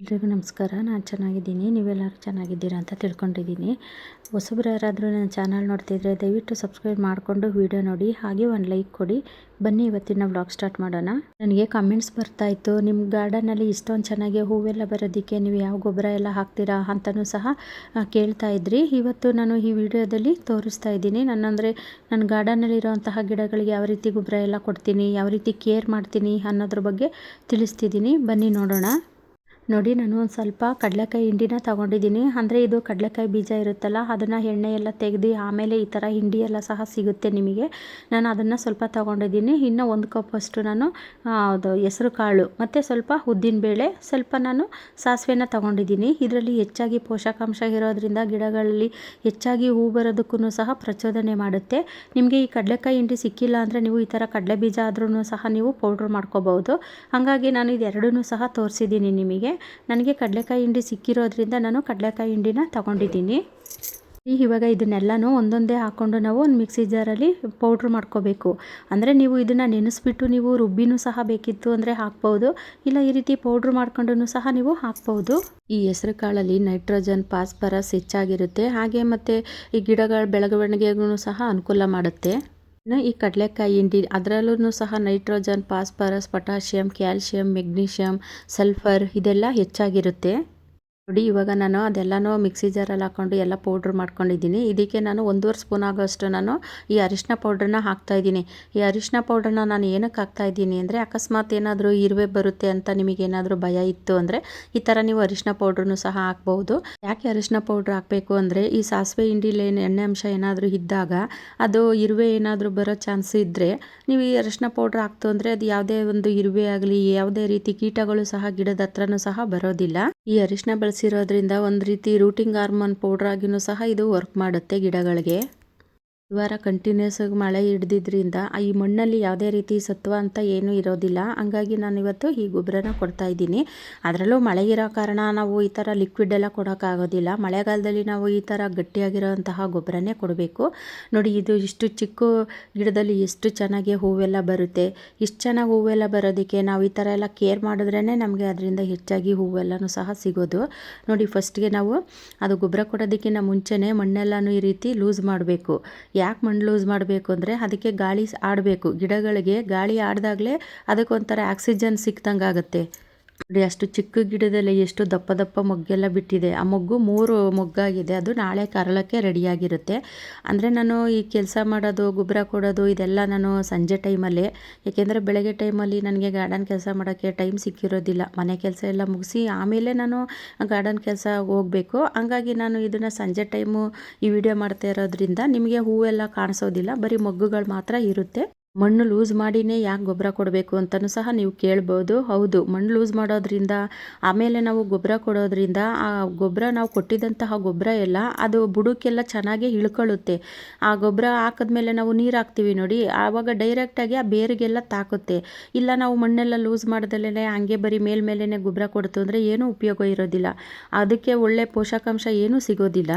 ಎಲ್ರಿಗೂ ನಮಸ್ಕಾರ. ನಾನು ಚೆನ್ನಾಗಿದ್ದೀನಿ. ನೀವೆಲ್ಲರೂ ಚೆನ್ನಾಗಿದ್ದೀರಾ ಅಂತ ತಿಳ್ಕೊಂಡಿದ್ದೀನಿ. ಹೊಸಬ್ರು ಯಾರಾದರೂ ನನ್ನ ಚಾನಲ್ ನೋಡ್ತಿದ್ರೆ ದಯವಿಟ್ಟು ಸಬ್ಸ್ಕ್ರೈಬ್ ಮಾಡಿಕೊಂಡು ವಿಡಿಯೋ ನೋಡಿ. ಹಾಗೆ ಒಂದು ಲೈಕ್ ಕೊಡಿ. ಬನ್ನಿ ಇವತ್ತಿನ ವ್ಲಾಗ್ ಸ್ಟಾರ್ಟ್ ಮಾಡೋಣ. ನನಗೆ ಕಮೆಂಟ್ಸ್ ಬರ್ತಾಯಿತ್ತು ನಿಮ್ಮ ಗಾರ್ಡನಲ್ಲಿ ಇಷ್ಟೊಂದು ಚೆನ್ನಾಗಿ ಹೂವೆಲ್ಲ ಬರೋದಕ್ಕೆ ನೀವು ಯಾವ ಗೊಬ್ಬರ ಎಲ್ಲ ಹಾಕ್ತೀರಾ ಅಂತಲೂ ಸಹ ಕೇಳ್ತಾ ಇದ್ರಿ. ಇವತ್ತು ನಾನು ಈ ವಿಡಿಯೋದಲ್ಲಿ ತೋರಿಸ್ತಾ ಇದ್ದೀನಿ. ನನ್ನಂದರೆ ನನ್ನ ಗಾರ್ಡನಲ್ಲಿರುವಂತಹ ಗಿಡಗಳಿಗೆ ಯಾವ ರೀತಿ ಗೊಬ್ಬರ ಎಲ್ಲ ಕೊಡ್ತೀನಿ, ಯಾವ ರೀತಿ ಕೇರ್ ಮಾಡ್ತೀನಿ ಅನ್ನೋದ್ರ ಬಗ್ಗೆ ತಿಳಿಸ್ತಿದ್ದೀನಿ. ಬನ್ನಿ ನೋಡೋಣ. ನೋಡಿ ನಾನು ಒಂದು ಸ್ವಲ್ಪ ಕಡಲೆಕಾಯಿ ಹಿಂಡಿನ ತಗೊಂಡಿದ್ದೀನಿ. ಅಂದರೆ ಇದು ಕಡಲೆಕಾಯಿ ಬೀಜ ಇರುತ್ತಲ್ಲ ಅದನ್ನು ಎಣ್ಣೆ ಎಲ್ಲ ತೆಗೆದು ಆಮೇಲೆ ಈ ಥರ ಹಿಂಡಿ ಎಲ್ಲ ಸಹ ಸಿಗುತ್ತೆ ನಿಮಗೆ. ನಾನು ಅದನ್ನು ಸ್ವಲ್ಪ ತಗೊಂಡಿದ್ದೀನಿ. ಇನ್ನು ಒಂದು ಕಪ್ಪಷ್ಟು ನಾನು ಆ, ಅದು ಹೆಸರು ಕಾಳು ಮತ್ತು ಸ್ವಲ್ಪ ಉದ್ದಿನಬೇಳೆ ಸ್ವಲ್ಪ ನಾನು ಸಾಸಿವೆನ ತಗೊಂಡಿದ್ದೀನಿ. ಇದರಲ್ಲಿ ಹೆಚ್ಚಾಗಿ ಪೋಷಕಾಂಶ ಇರೋದ್ರಿಂದ ಗಿಡಗಳಲ್ಲಿ ಹೆಚ್ಚಾಗಿ ಹೂ ಬರೋದಕ್ಕೂ ಸಹ ಪ್ರಚೋದನೆ ಮಾಡುತ್ತೆ. ನಿಮಗೆ ಈ ಕಡಲೆಕಾಯಿ ಹಿಂಡಿ ಸಿಕ್ಕಿಲ್ಲ ಅಂದರೆ ನೀವು ಈ ಥರ ಕಡಲೆ ಬೀಜ ಆದ್ರೂ ಸಹ ನೀವು ಪೌಡ್ರ್ ಮಾಡ್ಕೋಬಹುದು. ಹಾಗಾಗಿ ನಾನು ಇದೆರಡೂ ಸಹ ತೋರಿಸಿದ್ದೀನಿ ನಿಮಗೆ. ನನಗೆ ಕಡಲೆಕಾಯಿ ಹಿಂಡಿ ಸಿಕ್ಕಿರೋದ್ರಿಂದ ನಾನು ಕಡಲೆಕಾಯಿ ಹಿಂಡಿನ ತಗೊಂಡಿದ್ದೀನಿ. ಇವಾಗ ಇದನ್ನೆಲ್ಲನೂ ಒಂದೊಂದೇ ಹಾಕ್ಕೊಂಡು ನಾವು ಒಂದು ಮಿಕ್ಸಿ ಜಾರಲ್ಲಿ ಪೌಡ್ರ್ ಮಾಡ್ಕೋಬೇಕು. ಅಂದರೆ ನೀವು ಇದನ್ನು ನೆನೆಸ್ಬಿಟ್ಟು ನೀವು ರುಬ್ಬಿನೂ ಸಹ ಬೇಕಿತ್ತು ಅಂದರೆ ಹಾಕ್ಬೋದು. ಇಲ್ಲ ಈ ರೀತಿ ಪೌಡ್ರ್ ಮಾಡ್ಕೊಂಡು ಸಹ ನೀವು ಹಾಕ್ಬೋದು. ಈ ಹೆಸರು ಕಾಳಲ್ಲಿ ನೈಟ್ರೋಜನ್, ಫಾಸ್ಫರಸ್ ಹೆಚ್ಚಾಗಿರುತ್ತೆ. ಹಾಗೆ ಮತ್ತು ಈ ಗಿಡಗಳ ಬೆಳವಣಿಗೆಗೂ ಸಹ ಅನುಕೂಲ ಮಾಡುತ್ತೆ. ಇನ್ನು ಈ ಕಡಲೆಕಾಯಿ ಹಿಂಡಿ ಅದರಲ್ಲೂ ಸಹ nitrogen phosphorus potassium calcium magnesium sulphur ಇದೆಲ್ಲ ಹೆಚ್ಚಾಗಿರುತ್ತೆ. ನೋಡಿ, ಇವಾಗ ನಾನು ಅದೆಲ್ಲನೂ ಮಿಕ್ಸಿ ಜಾರಲ್ಲಿ ಹಾಕ್ಕೊಂಡು ಎಲ್ಲ ಪೌಡ್ರ್ ಮಾಡ್ಕೊಂಡಿದ್ದೀನಿ. ಇದಕ್ಕೆ ನಾನು ಒಂದೂವರೆ ಸ್ಪೂನ್ ಆಗೋಷ್ಟು ನಾನು ಈ ಅರಿಶಿನ ಪೌಡ್ರನ್ನ ಹಾಕ್ತಾ ಇದ್ದೀನಿ. ಈ ಅರಿಶಿನ ಪೌಡ್ರನ್ನ ನಾನು ಏನಕ್ಕೆ ಹಾಕ್ತಾ ಇದ್ದೀನಿ ಅಂದರೆ, ಅಕಸ್ಮಾತ್ ಏನಾದರೂ ಇರುವೆ ಬರುತ್ತೆ ಅಂತ ನಿಮಗೇನಾದರೂ ಭಯ ಇತ್ತು ಅಂದರೆ, ಈ ಥರ ನೀವು ಅರಿಶಿನ ಪೌಡ್ರನ್ನು ಸಹ ಹಾಕ್ಬೋದು. ಯಾಕೆ ಅರಿಶಿನ ಪೌಡ್ರ್ ಹಾಕಬೇಕು ಅಂದರೆ, ಈ ಸಾಸಿವೆ ಹಿಂಡಿಲಿ ಎಣ್ಣೆ ಅಂಶ ಏನಾದರೂ ಇದ್ದಾಗ, ಅದು ಇರುವೆ ಏನಾದರೂ ಬರೋ ಚಾನ್ಸ್ ಇದ್ದರೆ ನೀವು ಈ ಅರಿಶಿನ ಪೌಡ್ರ್ ಹಾಕ್ತು ಅಂದರೆ ಅದು ಯಾವುದೇ ಒಂದು ಇರುವೆ ಆಗಲಿ, ಯಾವುದೇ ರೀತಿ ಕೀಟಗಳು ಸಹ ಗಿಡದ ಹತ್ರನೂ ಸಹ ಬರೋದಿಲ್ಲ. ಈ ಅರಿಶಿನ ಬಳಸಿರೋದ್ರಿಂದ ಒಂದು ರೀತಿ ರೂಟಿಂಗ್ ಹಾರ್ಮೋನ್ ಪೌಡ್ರ್ ಆಗಿನೂ ಸಹ ಇದು ವರ್ಕ್ ಮಾಡುತ್ತೆ ಗಿಡಗಳಿಗೆ. ಈ ವಾರ ಕಂಟಿನ್ಯೂಸ್ ಆಗಿ ಮಳೆ ಹಿಡ್ದಿದ್ರಿಂದ ಈ ಮಣ್ಣಲ್ಲಿ ಯಾವುದೇ ರೀತಿ ಸತ್ವ ಅಂತ ಏನೂ ಇರೋದಿಲ್ಲ. ಹಂಗಾಗಿ ನಾನು ಇವತ್ತು ಈ ಗೊಬ್ಬರನ ಕೊಡ್ತಾ ಇದ್ದೀನಿ. ಅದರಲ್ಲೂ ಮಳೆ ಇರೋ ಕಾರಣ ನಾವು ಈ ಥರ ಲಿಕ್ವಿಡ್ ಎಲ್ಲ ಕೊಡೋಕ್ಕಾಗೋದಿಲ್ಲ. ಮಳೆಗಾಲದಲ್ಲಿ ನಾವು ಈ ಥರ ಗಟ್ಟಿಯಾಗಿರೋಂತಹ ಗೊಬ್ಬರನೇ ಕೊಡಬೇಕು. ನೋಡಿ, ಇದು ಇಷ್ಟು ಚಿಕ್ಕ ಗಿಡದಲ್ಲಿ ಎಷ್ಟು ಚೆನ್ನಾಗಿ ಹೂವೆಲ್ಲ ಬರುತ್ತೆ. ಇಷ್ಟು ಚೆನ್ನಾಗಿ ಹೂವೆಲ್ಲ ಬರೋದಕ್ಕೆ ನಾವು ಈ ಥರ ಎಲ್ಲ ಕೇರ್ ಮಾಡಿದ್ರೇ ನಮಗೆ ಅದರಿಂದ ಹೆಚ್ಚಾಗಿ ಹೂವೆಲ್ಲನೂ ಸಹ ಸಿಗೋದು. ನೋಡಿ ಫಸ್ಟ್ಗೆ ನಾವು ಅದು ಗೊಬ್ಬರ ಕೊಡೋದಕ್ಕಿಂತ ಮುಂಚೆನೇ ಮಣ್ಣೆಲ್ಲನೂ ಈ ರೀತಿ ಲೂಸ್ ಮಾಡಬೇಕು. ಯಾಕೆ ಮಣ್ಣು ಲೂಸ್ ಮಾಡಬೇಕು ಅಂದರೆ ಅದಕ್ಕೆ ಗಾಳಿ ಆಡಬೇಕು. ಗಿಡಗಳಿಗೆ ಗಾಳಿ ಆಡಿದಾಗಲೇ ಅದಕ್ಕೊಂಥರ ಆಕ್ಸಿಜನ್ ಸಿಕ್ದಂಗೆ ಆಗುತ್ತೆ ನೋಡಿ, ಅಷ್ಟು ಚಿಕ್ಕ ಗಿಡದಲ್ಲಿ ಎಷ್ಟು ದಪ್ಪ ದಪ್ಪ ಮೊಗ್ಗೆಲ್ಲ ಬಿಟ್ಟಿದೆ. ಆ ಮೊಗ್ಗು ಮೂರು ಮೊಗ್ಗಾಗಿದೆ. ಅದು ನಾಳೆ ಕರಳಕ್ಕೆ ರೆಡಿಯಾಗಿರುತ್ತೆ. ಅಂದರೆ ನಾನು ಈ ಕೆಲಸ ಮಾಡೋದು, ಗೊಬ್ಬರ ಕೊಡೋದು, ಇದೆಲ್ಲ ನಾನು ಸಂಜೆ ಟೈಮಲ್ಲೇ. ಏಕೆಂದರೆ ಬೆಳಗ್ಗೆ ಟೈಮಲ್ಲಿ ನನಗೆ ಗಾರ್ಡನ್ ಕೆಲಸ ಮಾಡೋಕ್ಕೆ ಟೈಮ್ ಸಿಕ್ಕಿರೋದಿಲ್ಲ. ಮನೆ ಕೆಲಸ ಎಲ್ಲ ಮುಗಿಸಿ ಆಮೇಲೆ ನಾನು ಗಾರ್ಡನ್ ಕೆಲಸ ಹೋಗಬೇಕು. ಹಂಗಾಗಿ ನಾನು ಇದನ್ನು ಸಂಜೆ ಟೈಮು ಈ ವಿಡಿಯೋ ಮಾಡ್ತಾ ಇರೋದ್ರಿಂದ ನಿಮಗೆ ಹೂವೆಲ್ಲ ಕಾಣಿಸೋದಿಲ್ಲ. ಬರೀ ಮೊಗ್ಗುಗಳು ಮಾತ್ರ ಇರುತ್ತೆ. ಮಣ್ಣು ಲೂಸ್ ಮಾಡಿನೇ ಯಾಕೆ ಗೊಬ್ಬರ ಕೊಡಬೇಕು ಅಂತಲೂ ಸಹ ನೀವು ಕೇಳ್ಬೋದು. ಹೌದು, ಮಣ್ಣು ಲೂಸ್ ಮಾಡೋದ್ರಿಂದ, ಆಮೇಲೆ ನಾವು ಗೊಬ್ಬರ ಕೊಡೋದ್ರಿಂದ, ಆ ಗೊಬ್ಬರ ನಾವು ಕೊಟ್ಟಿದ್ದಂತಹ ಗೊಬ್ಬರ ಎಲ್ಲ, ಅದು ಬುಡಕ್ಕೆಲ್ಲ ಚೆನ್ನಾಗಿ ಇಳ್ಕೊಳ್ಳುತ್ತೆ. ಆ ಗೊಬ್ಬರ ಹಾಕಿದ್ಮೇಲೆ ನಾವು ನೀರು ಹಾಕ್ತೀವಿ ನೋಡಿ, ಆವಾಗ ಡೈರೆಕ್ಟಾಗಿ ಆ ಬೇರಿಗೆಲ್ಲ ತಾಕುತ್ತೆ. ಇಲ್ಲ ನಾವು ಮಣ್ಣೆಲ್ಲ ಲೂಸ್ ಮಾಡ್ದಲೇ ಹಂಗೆ ಬರೀ ಮೇಲ್ಮೇಲೆ ಗೊಬ್ಬರ ಕೊಡ್ತು ಅಂದರೆ ಏನೂ ಉಪಯೋಗ ಇರೋದಿಲ್ಲ. ಅದಕ್ಕೆ ಒಳ್ಳೆ ಪೋಷಕಾಂಶ ಏನೂ ಸಿಗೋದಿಲ್ಲ.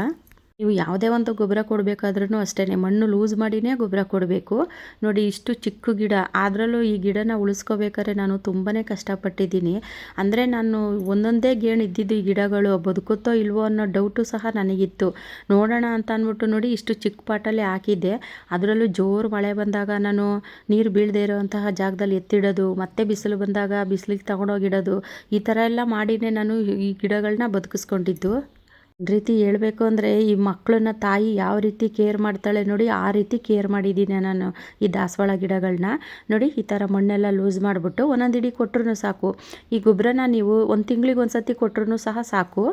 ನೀವು ಯಾವುದೇ ಒಂದು ಗೊಬ್ಬರ ಕೊಡಬೇಕಾದ್ರೂ ಅಷ್ಟೇ ಮಣ್ಣು ಲೂಸ್ ಮಾಡಿನೇ ಗೊಬ್ಬರ ಕೊಡಬೇಕು. ನೋಡಿ, ಇಷ್ಟು ಚಿಕ್ಕ ಗಿಡ ಅದರಲ್ಲೂ ಈ ಗಿಡನ ಉಳಿಸ್ಕೋಬೇಕಾದ್ರೆ ನಾನು ತುಂಬಾ ಕಷ್ಟಪಟ್ಟಿದ್ದೀನಿ. ಅಂದರೆ ನಾನು ಒಂದೊಂದೇ ಗೇಣ್ ಇದ್ದಿದ್ದು ಈ ಗಿಡಗಳು ಬದುಕುತ್ತೋ ಇಲ್ವೋ ಅನ್ನೋ ಡೌಟು ಸಹ ನನಗಿತ್ತು. ನೋಡೋಣ ಅಂತ ಅಂದ್ಬಿಟ್ಟು ನೋಡಿ ಇಷ್ಟು ಚಿಕ್ಕ ಪಾಟಲ್ಲಿ ಹಾಕಿದ್ದೆ. ಅದರಲ್ಲೂ ಜೋರು ಮಳೆ ಬಂದಾಗ ನಾನು ನೀರು ಬೀಳದೇ ಇರೋವಂತಹ ಜಾಗದಲ್ಲಿ ಎತ್ತಿಡೋದು, ಮತ್ತೆ ಬಿಸಿಲು ಬಂದಾಗ ಬಿಸಿಲಿಗೆ ತಗೊಂಡೋಗಿಡೋದು, ಈ ಥರ ಎಲ್ಲ ಮಾಡಿನೇ ನಾನು ಈ ಗಿಡಗಳನ್ನ ಬದುಕಿಸ್ಕೊಂಡಿದ್ದು. ರೀತಿ ಹೇಳಬೇಕು ಅಂದರೆ ಈ ಮಕ್ಕಳನ್ನ ತಾಯಿ ಯಾವ ರೀತಿ ಕೇರ್ ಮಾಡ್ತಾಳೆ ನೋಡಿ, ಆ ರೀತಿ ಕೇರ್ ಮಾಡಿದ್ದೀನಿ ನಾನು ಈ ದಾಸವಾಳ ಗಿಡಗಳನ್ನ ನೋಡಿ, ಈ ಥರ ಮಣ್ಣೆಲ್ಲ ಲೂಸ್ ಮಾಡಿಬಿಟ್ಟು ಒಂದೊಂದು ಇಡೀ ಕೊಟ್ರೂ ಸಾಕು. ಈ ಗೊಬ್ಬರನ ನೀವು ಒಂದು ತಿಂಗಳಿಗೆ ಒಂದು ಸತಿ ಕೊಟ್ರೂ ಸಹ ಸಾಕು.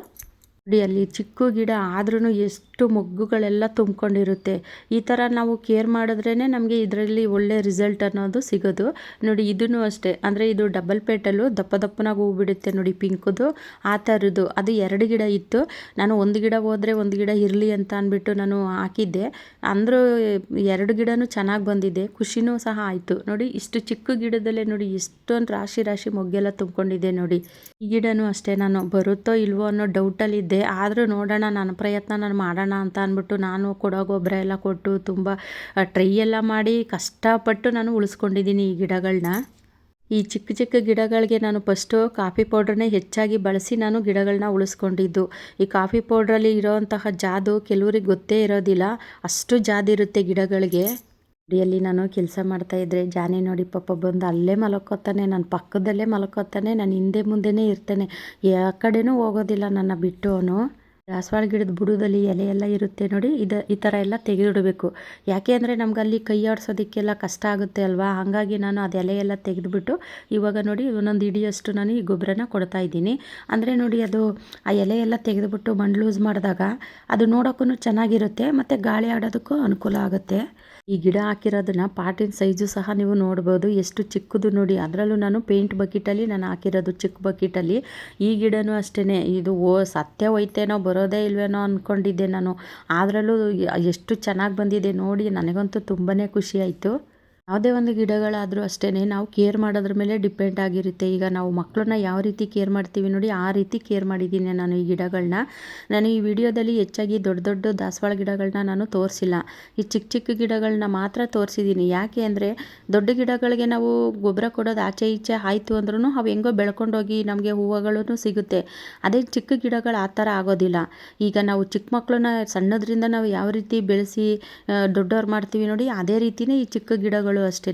ನೋಡಿ ಅಲ್ಲಿ ಚಿಕ್ಕ ಗಿಡ ಆದ್ರೂ ಎಷ್ಟು ಮೊಗ್ಗುಗಳೆಲ್ಲ ತುಂಬ್ಕೊಂಡಿರುತ್ತೆ. ಈ ಥರ ನಾವು ಕೇರ್ ಮಾಡಿದ್ರೇ ನಮಗೆ ಇದರಲ್ಲಿ ಒಳ್ಳೆ ರಿಸಲ್ಟ್ ಅನ್ನೋದು ಸಿಗೋದು. ನೋಡಿ ಇದೂ ಅಷ್ಟೇ. ಅಂದರೆ ಇದು ಡಬಲ್ ಪೇಟಲ್ಲು ದಪ್ಪ ದಪ್ಪನಾಗಿ ಹೂ ಬಿಡುತ್ತೆ ನೋಡಿ ಪಿಂಕುದು. ಆ ಥರದ್ದು ಅದು ಎರಡು ಗಿಡ ಇತ್ತು. ನಾನು ಒಂದು ಗಿಡ ಹೋದರೆ ಒಂದು ಗಿಡ ಇರಲಿ ಅಂತ ಅಂದ್ಬಿಟ್ಟು ನಾನು ಹಾಕಿದ್ದೆ. ಅಂದರೂ ಎರಡು ಗಿಡನೂ ಚೆನ್ನಾಗಿ ಬಂದಿದೆ. ಖುಷಿನೂ ಸಹ ಆಯಿತು. ನೋಡಿ, ಇಷ್ಟು ಚಿಕ್ಕ ಗಿಡದಲ್ಲೇ ನೋಡಿ ಎಷ್ಟೊಂದು ರಾಶಿ ರಾಶಿ ಮೊಗ್ಗೆಲ್ಲ ತುಂಬ್ಕೊಂಡಿದೆ ನೋಡಿ. ಈ ಗಿಡನೂ ಅಷ್ಟೇ ನಾನು ಬರುತ್ತೋ ಇಲ್ವೋ ಅನ್ನೋ ಡೌಟಲ್ಲಿದ್ದೆ ಆದರೂ ನೋಡೋಣ, ನನ್ನ ಪ್ರಯತ್ನ ನಾನು ಮಾಡೋಣ ಅಂತ ಅಂದ್ಬಿಟ್ಟು ನಾನು ಕೊಡೋ ಗೊಬ್ಬರ ಎಲ್ಲ ಕೊಟ್ಟು ತುಂಬ ಟ್ರೈ ಎಲ್ಲ ಮಾಡಿ ಕಷ್ಟಪಟ್ಟು ನಾನು ಉಳಿಸ್ಕೊಂಡಿದ್ದೀನಿ ಈ ಗಿಡಗಳನ್ನ ಈ ಚಿಕ್ಕ ಚಿಕ್ಕ ಗಿಡಗಳಿಗೆ ನಾನು ಫಸ್ಟು ಕಾಫಿ ಪೌಡ್ರನ್ನೇ ಹೆಚ್ಚಾಗಿ ಬಳಸಿ ನಾನು ಗಿಡಗಳನ್ನ ಉಳಿಸ್ಕೊಂಡಿದ್ದು. ಈ ಕಾಫಿ ಪೌಡ್ರಲ್ಲಿ ಇರೋವಂತಹ ಜಾದು ಕೆಲವ್ರಿಗೆ ಗೊತ್ತೇ ಇರೋದಿಲ್ಲ. ಅಷ್ಟು ಜಾದಿರುತ್ತೆ ಗಿಡಗಳಿಗೆ. ಅಡಿಯಲ್ಲಿ ನಾನು ಕೆಲಸ ಮಾಡ್ತಾಯಿದ್ರೆ ಜಾನೆ ನೋಡಿ ಪಾಪ ಬಂದು ಅಲ್ಲೇ ಮಲ್ಕೋತಾನೆ ನನ್ನ ಪಕ್ಕದಲ್ಲೇ ಮಲ್ಕೋತಾನೆ, ನಾನು ಹಿಂದೆ ಮುಂದೆನೇ ಇರ್ತಾನೆ. ಯಾವ ಕಡೆನೂ ಹೋಗೋದಿಲ್ಲ ನನ್ನ ಬಿಟ್ಟು ಅವನು. ದಾಸವಾಳ ಗಿಡದ ಬುಡದಲ್ಲಿ ಎಲೆ ಎಲ್ಲ ಇರುತ್ತೆ ನೋಡಿ, ಇದು, ಈ ಥರ ಎಲ್ಲ ತೆಗೆದಿಡಬೇಕು. ಯಾಕೆ ಅಂದರೆ ನಮ್ಗೆ ಅಲ್ಲಿ ಕೈ ಆಡಿಸೋದಕ್ಕೆಲ್ಲ ಕಷ್ಟ ಆಗುತ್ತೆ ಅಲ್ವಾ? ಹಾಗಾಗಿ ನಾನು ಅದು ಎಲೆ ಎಲ್ಲ ತೆಗೆದುಬಿಟ್ಟು ಇವಾಗ ನೋಡಿ ಒಂದೊಂದು ಇಡಿಯಷ್ಟು ನಾನು ಈ ಗೊಬ್ಬರನ ಕೊಡ್ತಾ ಇದ್ದೀನಿ. ಅಂದರೆ ನೋಡಿ ಅದು ಆ ಎಲೆ ಎಲ್ಲ ತೆಗೆದುಬಿಟ್ಟು ಮಣ್ಣು ಲೂಸ್ ಮಾಡಿದಾಗ ಅದು ನೋಡೋಕ್ಕೂ ಚೆನ್ನಾಗಿರುತ್ತೆ, ಮತ್ತು ಗಾಳಿ ಆಡೋದಕ್ಕೂ ಅನುಕೂಲ ಆಗುತ್ತೆ. ಈ ಗಿಡ ಹಾಕಿರೋದನ್ನ ಪಾಟಿನ ಸೈಜು ಸಹ ನೀವು ನೋಡ್ಬೋದು. ಎಷ್ಟು ಚಿಕ್ಕದು ನೋಡಿ, ಅದರಲ್ಲೂ ನಾನು ಪೇಂಟ್ ಬಕೆಟಲ್ಲಿ ನಾನು ಹಾಕಿರೋದು ಚಿಕ್ಕ ಬಕೆಟಲ್ಲಿ. ಈ ಗಿಡನೂ ಅಷ್ಟೇ ಇದು ಓ, ಸತ್ಯ ಹೋಯ್ತೇನೋ, ಬರೋದೇ ಇಲ್ವೇನೋ ಅಂದ್ಕೊಂಡಿದ್ದೆ ನಾನು. ಅದರಲ್ಲೂ ಎಷ್ಟು ಚೆನ್ನಾಗಿ ಬಂದಿದೆ ನೋಡಿ, ನನಗಂತೂ ತುಂಬಾ ಖುಷಿ ಆಯಿತು. ಯಾವುದೇ ಒಂದು ಗಿಡಗಳಾದರೂ ಅಷ್ಟೇ ನಾವು ಕೇರ್ ಮಾಡೋದ್ರ ಮೇಲೆ ಡಿಪೆಂಡ್ ಆಗಿರುತ್ತೆ. ಈಗ ನಾವು ಮಕ್ಕಳನ್ನ ಯಾವ ರೀತಿ ಕೇರ್ ಮಾಡ್ತೀವಿ ನೋಡಿ, ಆ ರೀತಿ ಕೇರ್ ಮಾಡಿದ್ದೀನಿ ನಾನು ಈ ಗಿಡಗಳನ್ನ ನಾನು ಈ ವಿಡಿಯೋದಲ್ಲಿ ಹೆಚ್ಚಾಗಿ ದೊಡ್ಡ ದೊಡ್ಡ ದಾಸವಾಳ ಗಿಡಗಳನ್ನ ನಾನು ತೋರಿಸಿಲ್ಲ. ಈ ಚಿಕ್ಕ ಚಿಕ್ಕ ಗಿಡಗಳನ್ನ ಮಾತ್ರ ತೋರಿಸಿದ್ದೀನಿ. ಯಾಕೆ ಅಂದರೆ ದೊಡ್ಡ ಗಿಡಗಳಿಗೆ ನಾವು ಗೊಬ್ಬರ ಕೊಡೋದು ಆಚೆ ಈಚೆ ಆಯಿತು ಅಂದ್ರೂ ಅವು ಹೆಂಗೋ ಬೆಳ್ಕೊಂಡೋಗಿ ನಮಗೆ ಹೂವುಗಳೂ ಸಿಗುತ್ತೆ. ಅದೇ ಚಿಕ್ಕ ಗಿಡಗಳು ಆ ಥರ ಆಗೋದಿಲ್ಲ. ಈಗ ನಾವು ಚಿಕ್ಕ ಮಕ್ಕಳನ್ನ ಸಣ್ಣದ್ರಿಂದ ನಾವು ಯಾವ ರೀತಿ ಬೆಳೆಸಿ ದೊಡ್ಡವ್ರು ಮಾಡ್ತೀವಿ ನೋಡಿ, ಅದೇ ರೀತಿಯೇ ಈ ಚಿಕ್ಕ ಗಿಡಗಳು ಅಷ್ಟೇ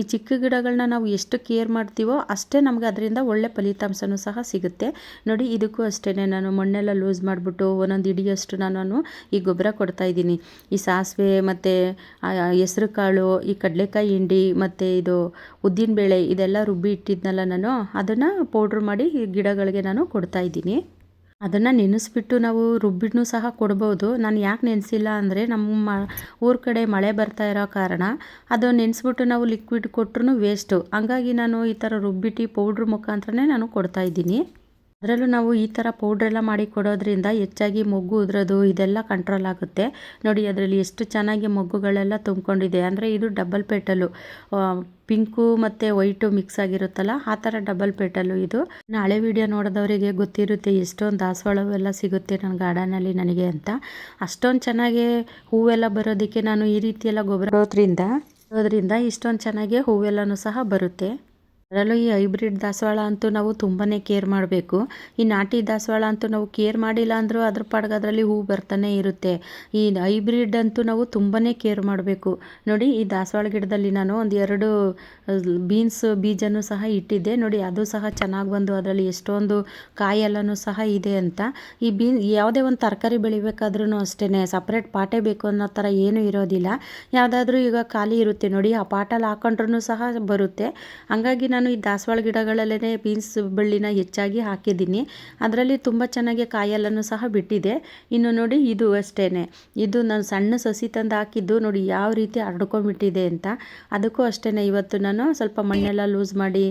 ಈ ಚಿಕ್ಕ ಗಿಡಗಳನ್ನ ನಾವು ಎಷ್ಟು ಕೇರ್ ಮಾಡ್ತೀವೋ ಅಷ್ಟೇ ನಮಗೆ ಅದರಿಂದ ಒಳ್ಳೆ ಫಲಿತಾಂಶನೂ ಸಹ ಸಿಗುತ್ತೆ. ನೋಡಿ, ಇದಕ್ಕೂ ಅಷ್ಟೇ ನಾನು ಮಣ್ಣೆಲ್ಲ ಲೂಸ್ ಮಾಡಿಬಿಟ್ಟು ಒಂದೊಂದು ಇಡಿಯಷ್ಟು ನಾನು ಈ ಗೊಬ್ಬರ ಕೊಡ್ತಾ ಇದ್ದೀನಿ. ಈ ಸಾಸಿವೆ ಮತ್ತು ಹೆಸ್ರು ಕಾಳು ಈ ಕಡಲೆಕಾಯಿ ಹಿಂಡಿ ಮತ್ತು ಇದು ಉದ್ದಿನಬೇಳೆ ಇದೆಲ್ಲ ರುಬ್ಬಿ ಇಟ್ಟಿದ್ನಲ್ಲ ನಾನು, ಅದನ್ನು ಪೌಡ್ರ್ ಮಾಡಿ ಈ ಗಿಡಗಳಿಗೆ ನಾನು ಕೊಡ್ತಾ ಇದ್ದೀನಿ. ಅದನ್ನು ನೆನೆಸ್ಬಿಟ್ಟು ನಾವು ರುಬ್ಬಿಟ್ಟು ಸಹ ಕೊಡ್ಬೋದು. ನಾನು ಯಾಕೆ ನೆನೆಸಿಲ್ಲ ಅಂದರೆ ನಮ್ಮ ಊರ ಕಡೆ ಮಳೆ ಬರ್ತಾ ಇರೋ ಕಾರಣ ಅದು ನೆನೆಸ್ಬಿಟ್ಟು ನಾವು ಲಿಕ್ವಿಡ್ ಕೊಟ್ರೂ ವೇಸ್ಟು ಹಂಗಾಗಿ ನಾನು ಈ ಥರ ರುಬ್ಬಿಟ್ಟು ಪೌಡ್ರ್ ಮುಖಾಂತರನೇ ನಾನು ಕೊಡ್ತಾ ಇದ್ದೀನಿ. ಅದರಲ್ಲೂ ನಾವು ಈ ಥರ ಪೌಡ್ರೆಲ್ಲ ಮಾಡಿ ಕೊಡೋದ್ರಿಂದ ಹೆಚ್ಚಾಗಿ ಮೊಗ್ಗು ಉದುರೋದು ಇದೆಲ್ಲ ಕಂಟ್ರೋಲ್ ಆಗುತ್ತೆ. ನೋಡಿ, ಅದರಲ್ಲಿ ಎಷ್ಟು ಚೆನ್ನಾಗಿ ಮೊಗ್ಗುಗಳೆಲ್ಲ ತುಂಬಿಕೊಂಡಿದೆ. ಅಂದರೆ ಇದು ಡಬಲ್ ಪೆಟಲು ಪಿಂಕು ಮತ್ತು ವೈಟು ಮಿಕ್ಸ್ ಆಗಿರುತ್ತಲ್ಲ, ಆ ಥರ ಡಬಲ್ ಪೆಟಲು ಇದು. ಹಳೆ ವಿಡಿಯೋ ನೋಡಿದವರಿಗೆ ಗೊತ್ತಿರುತ್ತೆ ಎಷ್ಟೊಂದು ದಾಸವಾಳವೆಲ್ಲ ಸಿಗುತ್ತೆ ನನ್ನ ಗಾರ್ಡನಲ್ಲಿ ನನಗೆ ಅಂತ. ಅಷ್ಟೊಂದು ಚೆನ್ನಾಗಿ ಹೂವೆಲ್ಲ ಬರೋದಕ್ಕೆ ನಾನು ಈ ರೀತಿಯೆಲ್ಲ ಗೊಬ್ಬರ ಅದರಿಂದ ಇಷ್ಟೊಂದು ಚೆನ್ನಾಗಿ ಹೂವೆಲ್ಲನೂ ಸಹ ಬರುತ್ತೆ. ಅದರಲ್ಲೂ ಈ ಹೈಬ್ರಿಡ್ ದಾಸವಾಳ ಅಂತೂ ನಾವು ತುಂಬಾ ಕೇರ್ ಮಾಡಬೇಕು. ಈ ನಾಟಿ ದಾಸವಾಳ ಅಂತೂ ನಾವು ಕೇರ್ ಮಾಡಿಲ್ಲ ಅಂದರೂ ಅದ್ರ ಪಾಡ್ಗೆ ಅದರಲ್ಲಿ ಹೂ ಬರ್ತಾನೆ ಇರುತ್ತೆ. ಈ ಹೈಬ್ರಿಡ್ ಅಂತೂ ನಾವು ತುಂಬಾ ಕೇರ್ ಮಾಡಬೇಕು. ನೋಡಿ, ಈ ದಾಸವಾಳ ಗಿಡದಲ್ಲಿ ನಾನು ಒಂದು ಎರಡು ಬೀನ್ಸ್, ಬೀಜನೂ ಸಹ ಇಟ್ಟಿದ್ದೆ. ನೋಡಿ, ಅದು ಸಹ ಚೆನ್ನಾಗಿ ಬಂದು ಅದರಲ್ಲಿ ಎಷ್ಟೊಂದು ಕಾಯೆಲ್ಲನೂ ಸಹ ಇದೆ ಅಂತ. ಈ ಬೀನ್, ಯಾವುದೇ ಒಂದು ತರಕಾರಿ ಬೆಳಿಬೇಕಾದ್ರೂ ಅಷ್ಟೇ ಸಪ್ರೇಟ್ ಪಾಟೇ ಬೇಕು ಅನ್ನೋ ಥರ ಏನೂ ಇರೋದಿಲ್ಲ. ಯಾವುದಾದ್ರೂ ಈಗ ಖಾಲಿ ಇರುತ್ತೆ. ನೋಡಿ, ಆ ಪಾಟಲ್ಲಿ ಹಾಕೊಂಡ್ರೂ ಸಹ ಬರುತ್ತೆ. ಹಂಗಾಗಿ ನಾನು ಈ ದಾಸವಾಳ ಗಿಡಗಳಲ್ಲೇ ಬೀನ್ಸ್ ಬಳ್ಳಿನ ಹೆಚ್ಚಾಗಿ ಹಾಕಿದ್ದೀನಿ. ಅದರಲ್ಲಿ ತುಂಬ ಚೆನ್ನಾಗಿ ಕಾಯೆಲ್ಲನೂ ಸಹ ಬಿಟ್ಟಿದೆ. ಇನ್ನು ನೋಡಿ ಇದು ಅಷ್ಟೇ ಇದು ನಾನು ಸಣ್ಣ ಸಸಿ ತಂದು ಹಾಕಿದ್ದು ನೋಡಿ ಯಾವ ರೀತಿ ಹರಡ್ಕೊಂಡ್ಬಿಟ್ಟಿದೆ ಅಂತ. ಅದಕ್ಕೂ ಅಷ್ಟೇ ಇವತ್ತು ನಾನು ಸ್ವಲ್ಪ ಮಣ್ಣೆಲ್ಲ ಲೂಸ್ ಮಾಡಿ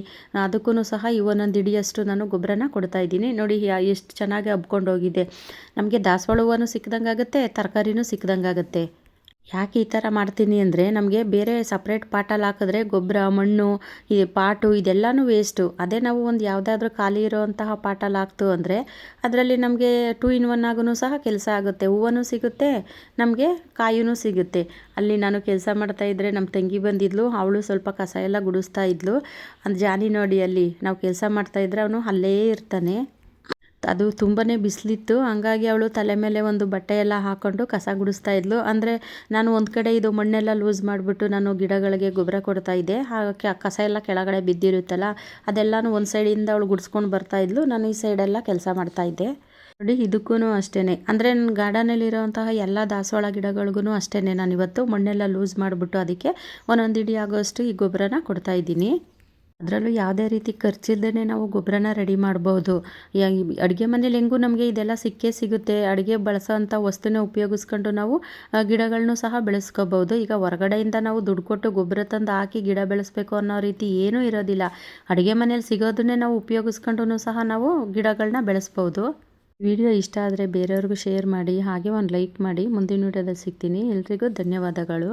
ಅದಕ್ಕೂ ಸಹ ಇವನೊಂದು ಇಡಿಯಷ್ಟು ನಾನು ಗೊಬ್ಬರನ ಕೊಡ್ತಾ ಇದ್ದೀನಿ. ನೋಡಿ ಎಷ್ಟು ಚೆನ್ನಾಗಿ ಹಬ್ಕೊಂಡು ಹೋಗಿದೆ ನಮಗೆ ದಾಸವಾಳ ಹೂವನೂ ಸಿಕ್ದಂಗೆ ಆಗುತ್ತೆ ತರಕಾರಿನೂ ಸಿಕ್ದಂಗೆ ಆಗುತ್ತೆ ಯಾಕೆ ಈ ಥರ ಮಾಡ್ತೀನಿ ಅಂದರೆ ನಮಗೆ ಬೇರೆ ಸಪ್ರೇಟ್ ಪಾಟಲ್ಲಿ ಹಾಕಿದ್ರೆ ಗೊಬ್ಬರ, ಮಣ್ಣು, ಈ ಪಾಟು ಇದೆಲ್ಲನೂ ವೇಸ್ಟು ಅದೇ ನಾವು ಒಂದು ಯಾವುದಾದ್ರೂ ಖಾಲಿ ಇರೋವಂತಹ ಪಾಟಲ್ಲಿ ಹಾಕ್ತು ಅಂದರೆ ಅದರಲ್ಲಿ ನಮಗೆ ಟೂ ಇನ್ ಒನ್ ಆಗೂ ಸಹ ಕೆಲಸ ಆಗುತ್ತೆ. ಹೂವನೂ ಸಿಗುತ್ತೆ, ನಮಗೆ ಕಾಯಿನೂ ಸಿಗುತ್ತೆ. ಅಲ್ಲಿ ನಾನು ಕೆಲಸ ಮಾಡ್ತಾ ಇದ್ದರೆ ನಮ್ಮ ತಂಗಿ ಬಂದಿದ್ಲು, ಅವಳು ಸ್ವಲ್ಪ ಕಸ ಎಲ್ಲ ಗುಡಿಸ್ತಾ ಇದ್ಲು. ಅದು ಜಾನಿ ನೋಡಿ ಅಲ್ಲಿ, ನಾವು ಕೆಲಸ ಮಾಡ್ತಾ ಮಾಡ್ತಾಯಿದ್ರೆ ಅವನು ಅಲ್ಲೇ ಇರ್ತಾನೆ. ಅದು ತುಂಬಾ ಬಿಸಿಲಿತ್ತು. ಹಂಗಾಗಿ ಅವಳು ತಲೆ ಮೇಲೆ ಒಂದು ಬಟ್ಟೆ ಎಲ್ಲ ಹಾಕ್ಕೊಂಡು ಕಸ ಗುಡಿಸ್ತಾ ಇದ್ಲು. ಅಂದರೆ ನಾನು ಒಂದು ಕಡೆ ಇದು ಮಣ್ಣೆಲ್ಲ ಲೂಸ್ ಮಾಡಿಬಿಟ್ಟು ನಾನು ಗಿಡಗಳಿಗೆ ಗೊಬ್ಬರ ಕೊಡ್ತಾ ಇದ್ದೆ. ಹಾಗೆ ಕಸ ಎಲ್ಲ ಕೆಳಗಡೆ ಬಿದ್ದಿರುತ್ತಲ್ಲ, ಅದೆಲ್ಲನೂ ಒಂದು ಸೈಡಿಂದ ಅವಳು ಗುಡಿಸ್ಕೊಂಡು ಬರ್ತಾ ಇದ್ಲು. ನಾನು ಈ ಸೈಡೆಲ್ಲ ಕೆಲಸ ಮಾಡ್ತಾ ಇದ್ದೆ. ನೋಡಿ ಇದಕ್ಕೂ ಅಷ್ಟೇ ಅಂದರೆ ನನ್ನ ಗಾರ್ಡನಲ್ಲಿರೋಂತಹ ಎಲ್ಲ ದಾಸವಾಳ ಗಿಡಗಳಿಗೂ ಅಷ್ಟೇ ನಾನು ಇವತ್ತು ಮಣ್ಣೆಲ್ಲ ಲೂಸ್ ಮಾಡಿಬಿಟ್ಟು ಅದಕ್ಕೆ ಒಂದೊಂದು ಇಡಿ ಆಗೋಷ್ಟು ಈ ಗೊಬ್ಬರನ ಕೊಡ್ತಾ ಇದ್ದೀನಿ. ಅದರಲ್ಲೂ ಯಾವುದೇ ರೀತಿ ಖರ್ಚಿಲ್ಲದೇ ನಾವು ಗೊಬ್ಬರನ ರೆಡಿ ಮಾಡ್ಬೋದು. ಅಡುಗೆ ಮನೇಲಿ ಹೆಂಗೂ ನಮಗೆ ಇದೆಲ್ಲ ಸಿಕ್ಕೇ ಸಿಗುತ್ತೆ. ಅಡುಗೆ ಬಳಸೋಂಥ ವಸ್ತುನೇ ಉಪಯೋಗಿಸ್ಕೊಂಡು ನಾವು ಗಿಡಗಳನ್ನು ಸಹ ಬೆಳೆಸ್ಕೋಬೋದು. ಈಗ ಹೊರಗಡೆಯಿಂದ ನಾವು ದುಡ್ಡು ಕೊಟ್ಟು ಗೊಬ್ಬರ ತಂದು ಹಾಕಿ ಗಿಡ ಬೆಳೆಸ್ಬೇಕು ಅನ್ನೋ ರೀತಿ ಏನೂ ಇರೋದಿಲ್ಲ. ಅಡುಗೆ ಮನೇಲಿ ಸಿಗೋದನ್ನೇ ನಾವು ಉಪಯೋಗಿಸ್ಕೊಂಡು ಸಹ ನಾವು ಗಿಡಗಳನ್ನ ಬೆಳೆಸ್ಬೋದು. ವಿಡಿಯೋ ಇಷ್ಟ ಆದರೆ ಬೇರೆಯವ್ರಿಗೂ ಶೇರ್ ಮಾಡಿ, ಹಾಗೆ ಒಂದು ಲೈಕ್ ಮಾಡಿ. ಮುಂದಿನ ವಿಡಿಯೋದಲ್ಲಿ ಸಿಗ್ತೀನಿ. ಎಲ್ರಿಗೂ ಧನ್ಯವಾದಗಳು.